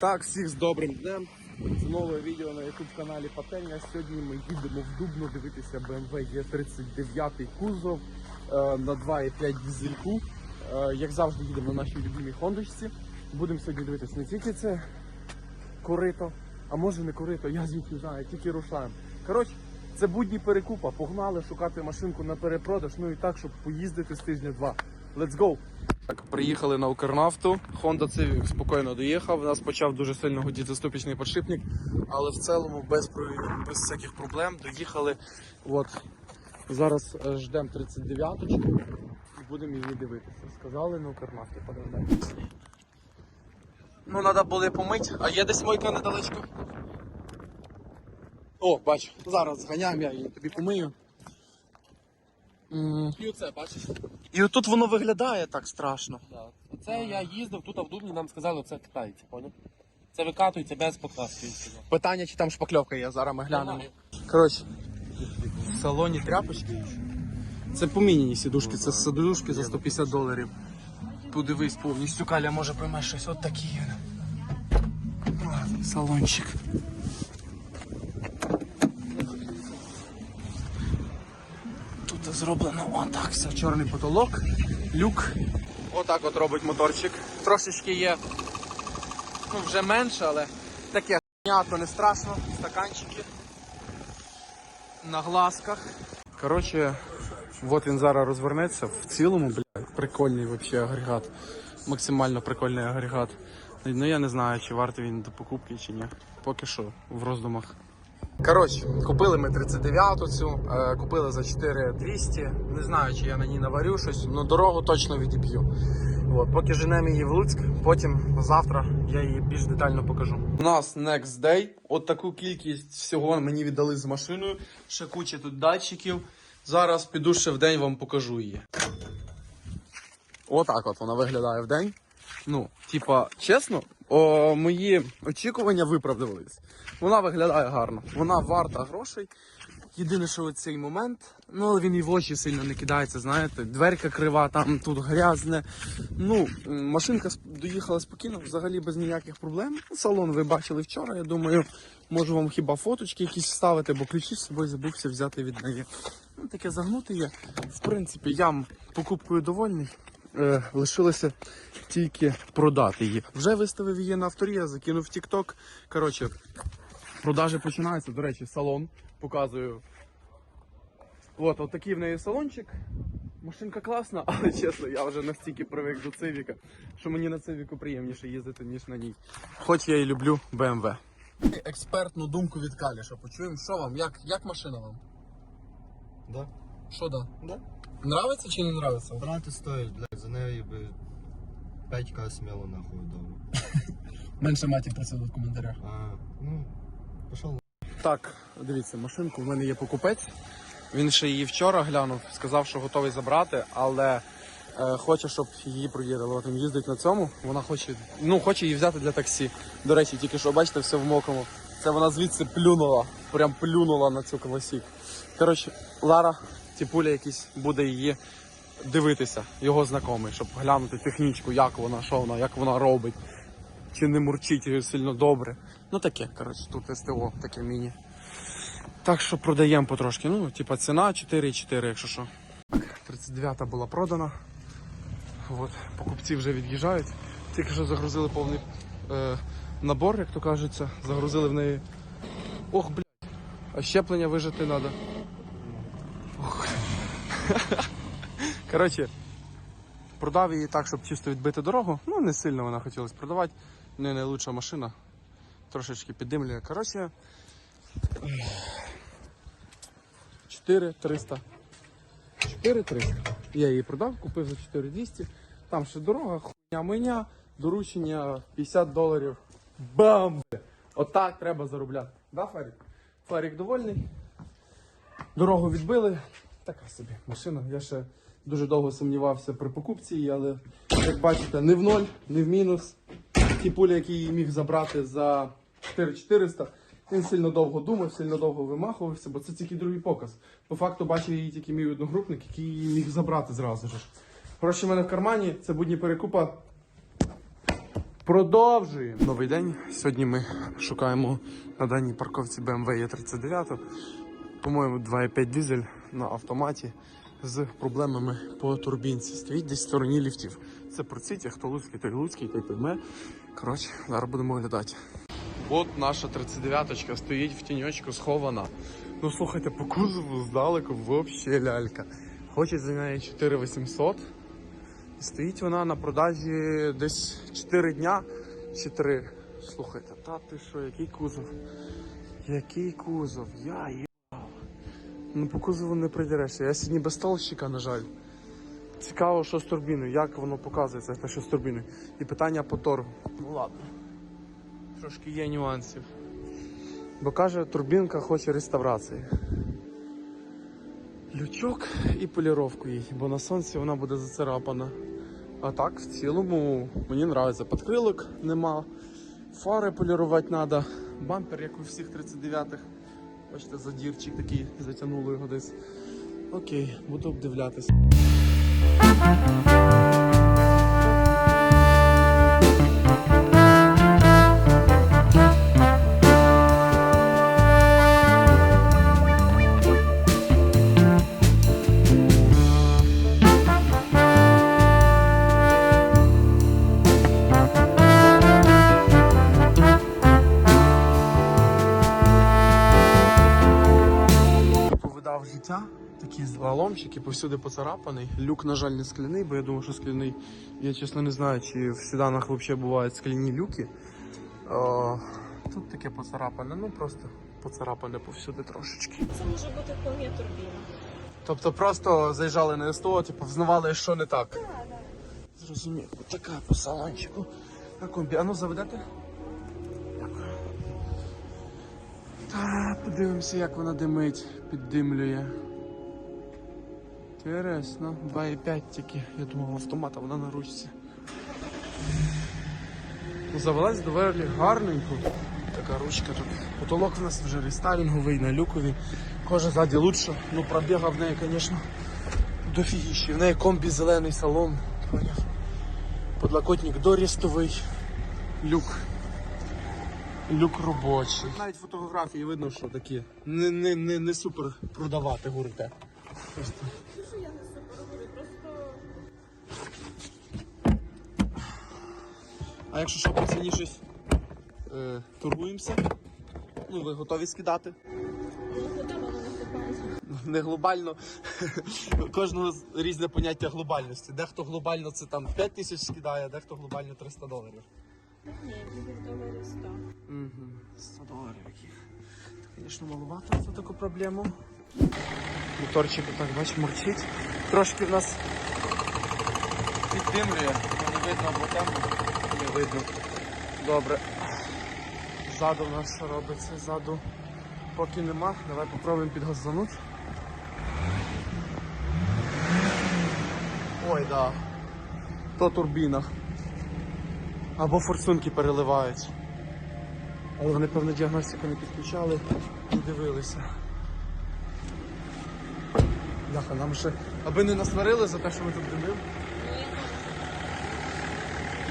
Так, всіх з добрим днем. Це нове відео на youtube каналі Пательня. Сьогодні ми їдемо в Дубно дивитися BMW E39 кузов е, на 2,5 дизельку. Е, Як завжди їдемо на нашій любимій хондочці. Будемо сьогодні дивитися не тільки це корито, а може не корито, я звідки знаю, тільки рушаємо. Коротше, це будні перекупа. Погнали шукати машинку на перепродаж, ну і так, щоб поїздити з тижня-два. Let's go! Так, приїхали на Укрнафту. Honda Civic спокійно доїхав. У нас почав дуже сильно гудіти ступічний подшипник, але в цілому без, без всяких проблем доїхали. От. Зараз е, ждемо 39-ку і будемо її дивитися. Сказали на Укрнафті, подождати. Ну, треба було помити, а є десь мойка недалечко. О, бачу, зараз зганяємо, я її тобі помию. М, І оце, бачиш? І отут воно виглядає так страшно. Да. Оце я їздив, тут а в Дубні нам сказали, оце китайці, поняв? Це викатується без покраски. Питання, чи там шпакльовка є, зараз ми глянемо. Коротше, в салоні тряпочки. Це поміняні сідушки, це сидушки за 150 доларів. Подивись повністю, Каля може пойме щось от такі. Ладно, Салончик. Тут зроблено отак, все чорний потолок, люк. Отак от робить моторчик. Трошечки є ну вже менше, але таке то не страшно. Стаканчики на глазках. Коротше, от він зараз розвернеться. В цілому, блядь, прикольний вообще агрегат. Максимально прикольний агрегат. Ну я не знаю, чи вартий він до покупки, чи ні. Поки що в роздумах. Коротше, купили ми 39-ту цю, е, купили за 4200. Не знаю, чи я на ній наварю щось, але дорогу точно відіб'ю. От, поки женемо її в Луцьк, потім завтра я її більш детально покажу. У нас next day. От таку кількість всього мені віддали з машиною. Ще куча тут датчиків. Зараз піду ще в день вам покажу її. Отак от вона виглядає в день. Ну, типа, чесно, о, мої очікування виправдувались. Вона виглядає гарно. Вона варта грошей. Єдине, що цей момент, ну але він і в очі сильно не кидається, знаєте, дверка крива, там тут грязне. Ну, машинка доїхала спокійно, взагалі без ніяких проблем. Салон ви бачили вчора, я думаю, можу вам хіба фоточки якісь вставити, бо ключі з собою забувся взяти від неї. Ну, таке загнути є. В принципі, я покупкою довольний. Е, лишилося тільки продати її. Вже виставив її на авторі, я закинув в TikTok. Коротше, продажі починаються. До речі, салон показую. От, от такий в неї салончик. Машинка класна, але чесно, я вже настільки привик до цивіка, що мені на цивіку приємніше їздити, ніж на ній. Хоч я і люблю BMW. Експертну думку від Калі, що почуємо. Що вам? Як, як машина вам? Да? Що да? Да. Нравиться чи не нравиться? Брати стоїть, блядь, за нею би 5к сміло нахуй дав. Менше матів просили в коментарях. А, ну, пішов. Так, дивіться, машинку в мене є покупець. Він ще її вчора глянув, сказав, що готовий забрати, але е, хоче, щоб її провірили. Він їздить на цьому. Вона хоче, ну, хоче її взяти для таксі. До речі, тільки що бачите, все в мокрому. Це вона звідси плюнула, прям плюнула на цю колосік. Коротше, Лара, тіпуля якийсь буде її дивитися, його знайомий, щоб глянути технічку, як вона, що вона, як вона робить. Чи не мурчить сильно добре. Ну таке, коротше, тут СТО, таке міні. Так що продаємо потрошки. Ну, типа ціна 4,4, якщо що. 39-та була продана. От, покупці вже від'їжджають. Тільки що загрузили повний е, набор, як то кажеться. Загрузили в неї. Ох, блядь. А щеплення вижити треба. Коротше, продав її так, щоб чисто відбити дорогу. Ну, не сильно вона хотілося продавати. Не найлучша машина. Трошечки піддимлює. Коротше. 4300. 4300. Я її продав, купив за 4200. Там ще дорога, хуйня мене, доручення 50 доларів. Бам! Отак треба заробляти. Да, Фарік? Фарік довольний. Дорогу відбили. Така собі машина. Я ще дуже довго сумнівався при покупці її, але як бачите, не в ноль, не в мінус. Ті пулі, які її міг забрати за 4400, він сильно довго думав, сильно довго вимахувався, бо це тільки другий показ. По факту бачив її тільки мій одногрупник, який її міг забрати зразу ж. Гроші в мене в кармані, це будні перекупа. Продовжуємо. Новий день. Сьогодні ми шукаємо на даній парковці BMW E39. По-моєму, 2,5 дизель на автоматі з проблемами по турбінці. Стоїть десь в стороні ліфтів. Це процитя, хто луцький, той луцький, той пойме. Коротше, зараз будемо оглядати. От наша 39-ка стоїть в тіньочку схована. Ну слухайте, по кузову здалеку взагалі лялька. Хочуть за неї 4800. І стоїть вона на продажі десь 4 дня чи 3. Слухайте, та ти що, який кузов? Який кузов? Я. Ну по кузову не придерешся. Я сьогодні без столщика, на жаль. Цікаво, що з турбіною, як воно показується, те, що з турбіною. І питання по торгу. Ну ладно. Трошки є нюансів. Бо каже, турбінка хоче реставрації. Лючок і поліровку їй, бо на сонці вона буде зацарапана. А так, в цілому, мені подобається. Подкрилок нема, фари полірувати треба, бампер, як у всіх 39-х. Бачите, задірчик такий, затягнули його десь. Окей, буду обдивлятися. Життя, такі лаломчики, повсюди поцарапаний. Люк, на жаль, не скляний, бо я думаю, що скляний. Я чесно не знаю, чи в седанах взагалі бувають скляні люки. О, тут таке поцарапане, ну просто поцарапане повсюди трошечки. Це може бути вполне турбіна. Тобто просто заїжджали на СТО, типу, взнавали, що не так. Зрозумів, така по салончику. На комбі. А ну заведете? Подивимося, як вона димить, піддимлює. Інтересно, 2,5 тільки. Я думав, автомат, а вона на ручці. Ну, Завелась доволі гарненько. Така ручка тут. Потолок в нас вже рестайлінговий, на люкові. Кожа ззаді лучше. Ну пробіга в неї, звісно, дофігіщі. В неї комбі зелений салон. Поняв? Подлокотник дорістовий. Люк. Люк робочий. Навіть фотографії видно, що такі не, не, не, не супер продавати гурте. Просто. Я не супер говорю, просто А якщо що по ціні щось е, турбуємося? Ну, ви готові скидати? Не глобально. Кожного різне поняття глобальності. Дехто глобально це там 5 тисяч скидає, дехто глобально 300 доларів. Ні, буде доларів 100. Угу. 100 доларів яких. Звісно, маловато за таку проблему. Моторчик отак, бач, мурчить. Трошки в нас піддимлює, але не видно, бо там не видно. Добре. Ззаду в нас робиться? Ззаду поки нема. Давай попробуємо підгазанути. Ой, да. То турбіна. Або форсунки переливають. Але вони, певно, діагностику не підключали і дивилися. Бляха, нам ще. Аби не насварили за те, що ми тут димимо.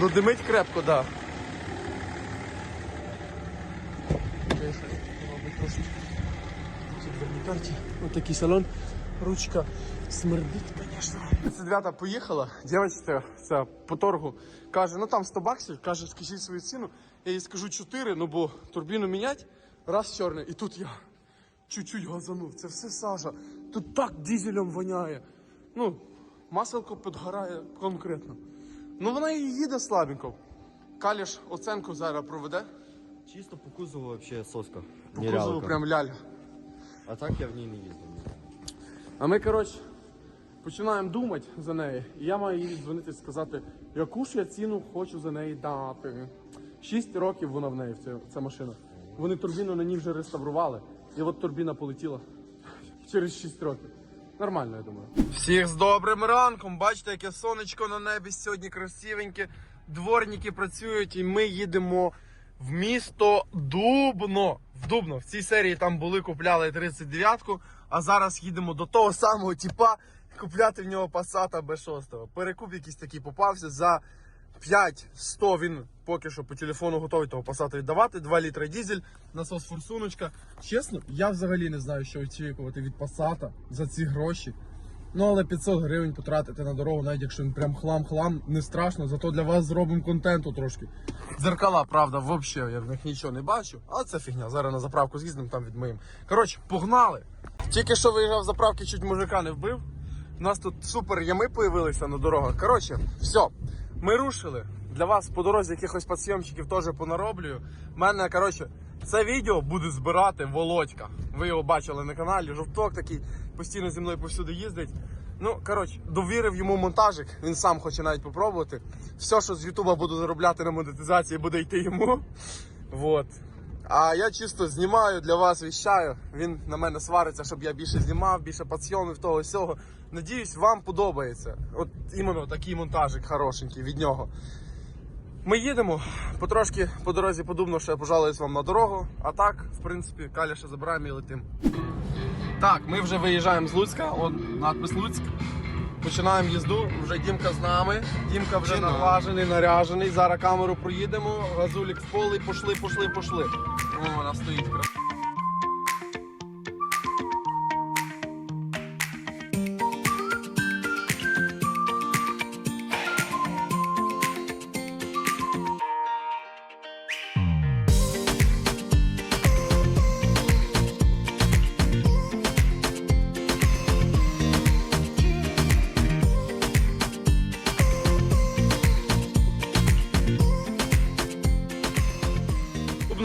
Ну димить крепко, так. Да. Ось такий салон. Ручка смердить, звісно. 39 поїхала, дівчинка ця по торгу каже, ну там 100 баксів, каже, скажіть свою ціну. Я їй скажу 4, ну бо турбіну мінять, раз чорне, і тут я чуть-чуть газанув. Це все сажа. Тут так дизелем воняє. Ну, маселко підгорає конкретно. Ну вона і їде слабенько. Каліш оценку зараз проведе. Чисто по кузову вообще соска. По кузову прям ляль. А так я в ній не їздив. А ми, коротше, починаємо думати за неї. І я маю їй дзвонити і сказати, яку ж я ціну хочу за неї дати. Шість років вона в неї, ця, машина. Вони турбіну на ній вже реставрували. І от турбіна полетіла через 6 років. Нормально, я думаю. Всіх з добрим ранком. Бачите, яке сонечко на небі сьогодні красивеньке. Дворники працюють, і ми їдемо в місто Дубно. В Дубно. В цій серії там були, купляли 39-ку, а зараз їдемо до того самого типа купляти в нього Passat B6. Перекуп якийсь такий попався за 5-100 він поки що по телефону готовий того пасати віддавати. 2 літри дізель, насос форсуночка. Чесно, я взагалі не знаю, що очікувати від пасата за ці гроші. Ну, але 500 гривень потратити на дорогу, навіть якщо він прям хлам-хлам, не страшно, зато для вас зробимо контенту трошки. Дзеркала, правда, взагалі я в них нічого не бачу, але це фігня. Зараз на заправку з'їздимо, там відмиємо. Коротше, погнали! Тільки що виїжджав з заправки, чуть мужика не вбив. У нас тут супер ями появилися на дорогах. Коротше, все, ми рушили. Для вас по дорозі якихось підсйомчиків теж понароблюю. У мене, коротше, це відео буде збирати Володька. Ви його бачили на каналі. Жовток такий постійно зі мною повсюди їздить. Ну, коротше, довірив йому монтажик, він сам хоче навіть попробувати. Все, що з Ютуба буду заробляти на монетизації, буде йти йому. Вот. А я чисто знімаю для вас, віщаю. Він на мене свариться, щоб я більше знімав, більше підсйомив того всього. Надіюсь, вам подобається. От іменно такий монтажик хорошенький від нього. Ми їдемо, потрошки по дорозі подумав, що я пожалуюсь вам на дорогу. А так, в принципі, каляша забираємо і летим. Так, ми вже виїжджаємо з Луцька, от надпис Луцьк. Починаємо їзду, вже Дімка з нами. Дімка вже Починаємо. наважений, наряжений. Зараз камеру проїдемо, газулік в поле, пошли, пошли, пошли. О, вона стоїть.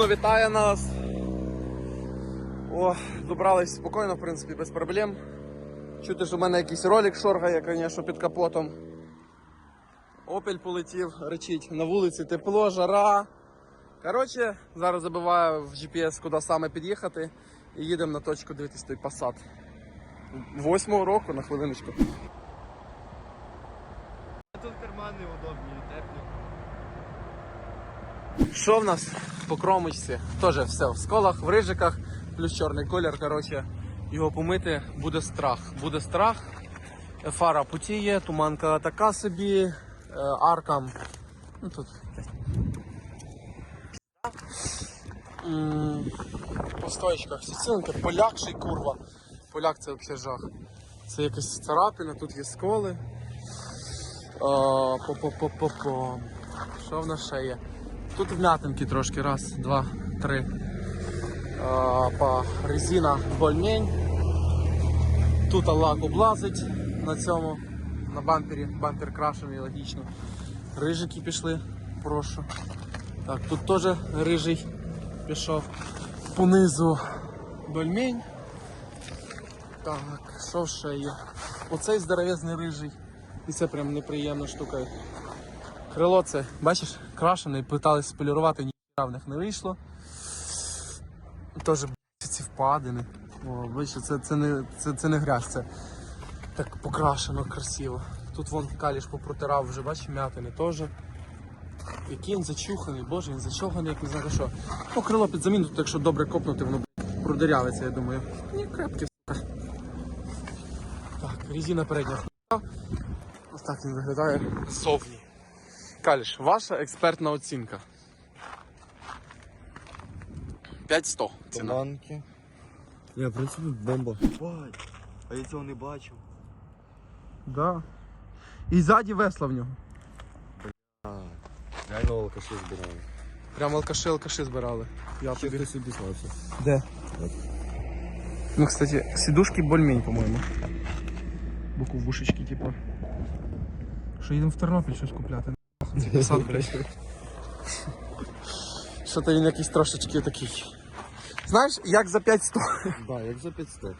Вітає нас. О, добрались спокійно, в принципі, без проблем. Чути, що в мене якийсь ролик шоргає, звісно, під капотом. Опель полетів, речить, на вулиці тепло, жара. Коротше, зараз забиваю в GPS, куди саме під'їхати. І їдемо на точку дивитись той посад. Восьмого року на хвилиночку. Тут кармани удобні, теплі. Що в нас по кромочці? Теж все в сколах, в рижиках, плюс чорний колір. Коротше, його помити буде страх. Буде страх. Фара путіє, туманка така собі, е, аркам. Ну тут. По стоечках всі ціленьке, поляк ще курва. Поляк це взагалі жах. Це якась царапина, тут є сколи. По-по-по-по-по. Що в нас ще є? Тут вмятинки трошки, раз, два, три. А, по резина більш-менш. Тут лак облазить на цьому, на бампері. Бампер крашений, логічно. Рижики пішли, прошу. Так, тут теж рижий пішов. Понизу більш-менш. Так, що ще є? Оцей здоровезний рижий. І це прям неприємна штука. Крило це, бачиш, крашене, питались полірувати, ніхіра в них не вийшло. Теж ці впадини. О, бачиш, це, це, не, це, це не грязь, це так покрашено красиво. Тут вон каліш попротирав вже, бачиш, м'ятини теж. Який він зачуханий, боже, він зачуханий, як не знаю що. Ну, крило під заміну, тут якщо добре копнути, воно продирявиться, я думаю. Ні, крепке, сука. Так, резина передня хуйня. Ось так він виглядає ззовні. Каліш, ваша експертна оцінка. 5100 ціна. Туманки. Ні, в принципі, бомба. Ой, а я цього не бачив. Да. І ззаді весла в нього. Реально алкаші збирали. Прям алкаши алкаши збирали. Я Ще тобі. хтось обіснався. Де? Ну, кстати, сидушки більш-менш, по-моєму. Боковушечки, типа. Що їдемо в Тернопіль щось купляти. Сад, блядь. Що-то він якийсь трошечки такий. Знаєш, як за 500. Да, як за 500.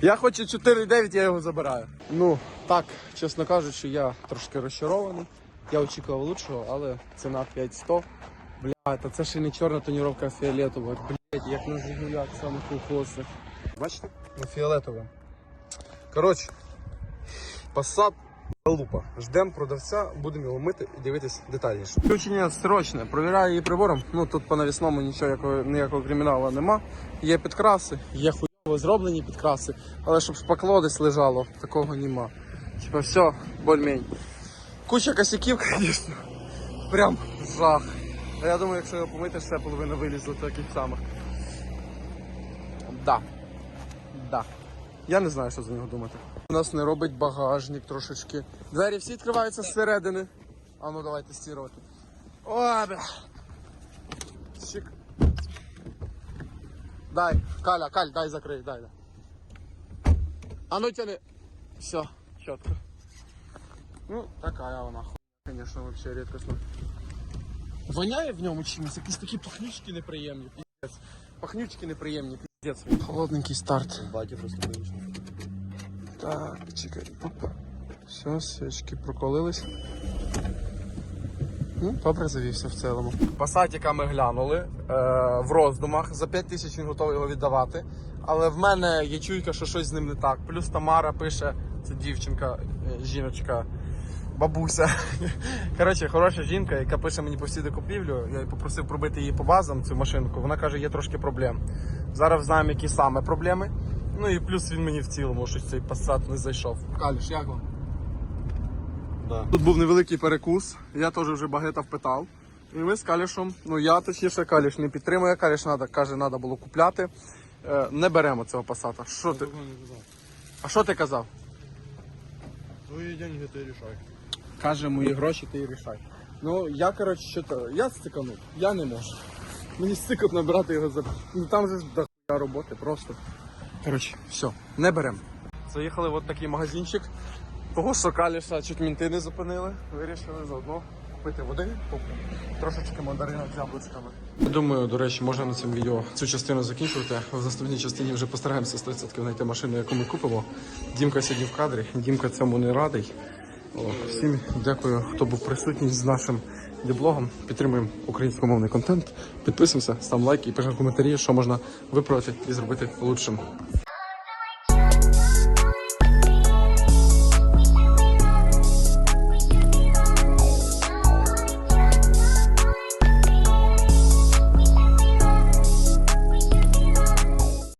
Я хочу 4,9, я його забираю. Ну, так, чесно кажучи, я трошки розчарований. Я очікував лучшого, але ціна 5100. Бля, та це ще не чорна тоніровка, а фіолетова. Блять, як на Жигулях саме колхозних. Бачите? На фіолетове. Коротше, Passat Лупа. Ждемо продавця, будемо його мити і дивитись детальніше. Включення срочне. Провіряю її прибором. Ну тут по навісному нічого якого, ніякого криміналу нема. Є підкраси, є хуйово зроблені підкраси, але щоб шпакло десь лежало, такого нема. Типа все, більш-менш. Куча косяків, звісно. Прям жах. А я думаю, якщо його помити, ще половина вилізла таких самих. Да. Да. Я не знаю, що за нього думати. У нас не робить багажник трошечки. Двері всі відкриваються зсередини. А ну давайте стірувати. О, бля. Чик. Дай, Каля, Каль, дай закрий, дай, дай. А ну тяни. Все, чітко. Ну, такая вона хуйня, конечно, вообще редкостно. Воняє в ньому чимось, якісь такі пахнючки неприємні, піздець. Пахнючки неприємні, піздець. Холодненький старт. Батя просто вийшов. Так, чекай. Опа. Все, свічки проколились. Ну, добре завівся в цілому. Пасатіка ми глянули е, в роздумах. За 5 тисяч він готовий його віддавати. Але в мене є чуйка, що щось з ним не так. Плюс Тамара пише, це дівчинка, е, жіночка, бабуся. Коротше, хороша жінка, яка пише мені постійно купівлю. Я її попросив пробити її по базам, цю машинку. Вона каже, є трошки проблем. Зараз знаємо, які саме проблеми. Ну і плюс він мені в цілому щось цей пасат не зайшов. Каліш, як вам? Да. Тут був невеликий перекус, я теж вже багета впитав. І ми з Калішем, ну я точніше Каліш не підтримує, Каліш надо, каже, треба було купляти. Е, не беремо цього пасата. Що ти? А що ти казав? Твої деньги ти рішай. Каже, мої гроші ти рішай. Ну я коротше, що то, я стиканув, я не можу. Мені стикот набирати його за. Ну там же ж до роботи просто. Коротше, все, не беремо. Заїхали в такий магазинчик. Того, що каліша чуть мінти не зупинили, вирішили заодно купити води, трошечки мандарина з яблучками. Думаю, до речі, можна на цьому відео цю частину закінчувати. В наступній частині вже постараємося 100% знайти машину, яку ми купимо. Дімка сьогодні в кадрі, Дімка цьому не радий. О, всім дякую, хто був присутній з нашим діблогом. Підтримуємо українськомовний контент. Підписуємося, став лайк і пишемо коментарі, що можна виправити і зробити лучшим.